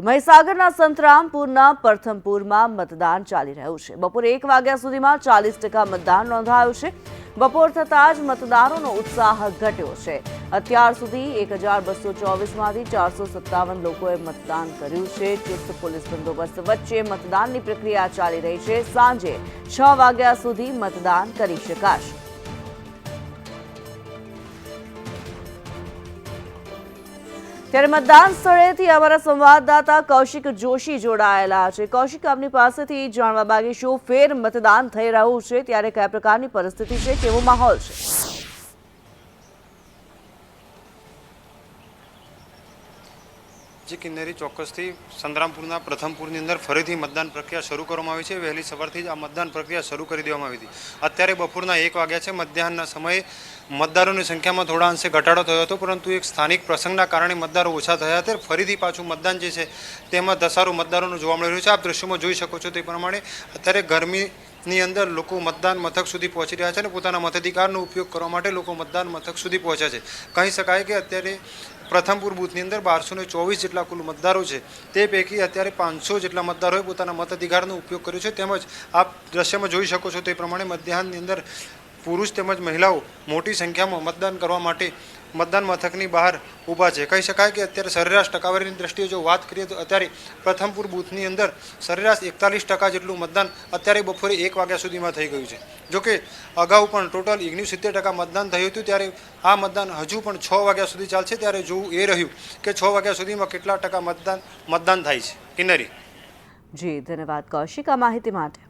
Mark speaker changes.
Speaker 1: સુધી મહીસાગરના સંતરામપુરના પ્રથમપુરમાં મતદાન ચાલી રહ્યું છે. બપોરે એક વાગ્યા સુધીમાં ચાલીસ ટકા મતદાન નોંધાયું છે. બપોર થતાં જ મતદારોનો ઉત્સાહ ઘટ્યો છે. અત્યાર સુધી એક હજાર બસો ચોવીસમાંથી ચારસો સત્તાવન લોકોએ મતદાન કર્યું છે. ચુસ્ત પોલીસ બંદોબસ્ત વચ્ચે મતદાનની પ્રક્રિયા ચાલી રહી છે. સાંજે છ વાગ્યા સુધી મતદાન કરી શકાશે. ત્યારે મતદાન સ્થળેથી અમારા સંવાદદાતા કૌશિક જોશી જોડાયેલા છે. કૌશિક, આપની પાસેથી જાણવા માગીશું, ફેર મતદાન થઈ રહ્યું છે, ત્યારે કયા પ્રકારની પરિસ્થિતિ છે, કેવો માહોલ છે?
Speaker 2: જે કિન્નરી ચોક્કસથી સંતરામપુરના પ્રથમપુરની અંદર ફરીથી મતદાન પ્રક્રિયા શરૂ કરવામાં આવી છે. વહેલી સવારથી જ આ મતદાન પ્રક્રિયા શરૂ કરી દેવામાં આવી હતી. અત્યારે બપોરના એક વાગ્યા છે. મધ્યાહનના સમયે મતદારોની સંખ્યામાં થોડા અંશે ઘટાડો થયો હતો, પરંતુ એક સ્થાનિક પ્રસંગના કારણે મતદારો ઓછા થયા હતા. ફરીથી પાછું મતદાન જે છે, તેમાં ધસારો મતદારોનું જોવા મળી રહ્યું છે. આપ દ્રશ્યોમાં જોઈ શકો છો તે પ્રમાણે અત્યારે ગરમીની અંદર લોકો મતદાન મથક સુધી પહોંચી રહ્યા છે અને પોતાના મતાધિકારનો ઉપયોગ કરવા માટે લોકો મતદાન મથક સુધી પહોંચ્યા છે. કહી શકાય કે અત્યારે પ્રથમપુર બૂથની અંદર બારસો ને ચોવીસ જેટલા કુલ મતદારો છે. તે પૈકી અત્યારે પાંચસો જેટલા મતદારોએ પોતાના મતાધિકારનો ઉપયોગ કર્યો છે. તેમજ આપ દ્રશ્યમાં જોઈ શકો છો તે પ્રમાણે મધ્યાહનની અંદર પુરુષ તેમજ મહિલાઓ મોટી સંખ્યામાં મતદાન કરવા માટે મતદાન મથકની બહાર ઊભા છે. કહી શકાય કે અત્યારે સરેરાશ ટકાવારીની દ્રષ્ટિએ જો વાત કરીએ તો અત્યારે પ્રથમપુર બૂથની અંદર સરેરાશ એકતાલીસ ટકા જેટલું મતદાન અત્યારે બપોરે એક વાગ્યા સુધીમાં થઈ ગયું છે. જોકે અગાઉ પણ ટોટલ ઓગણીસ સિત્તેર ટકા મતદાન થયું હતું, ત્યારે આ મતદાન હજુ પણ છ વાગ્યા સુધી ચાલશે. ત્યારે જોવું એ રહ્યું કે છ વાગ્યા સુધીમાં કેટલા ટકા મતદાન મતદાન થાય છે. કિન્નરી.
Speaker 1: જી, ધન્યવાદ. કૌશિક, આ માહિતી માટે.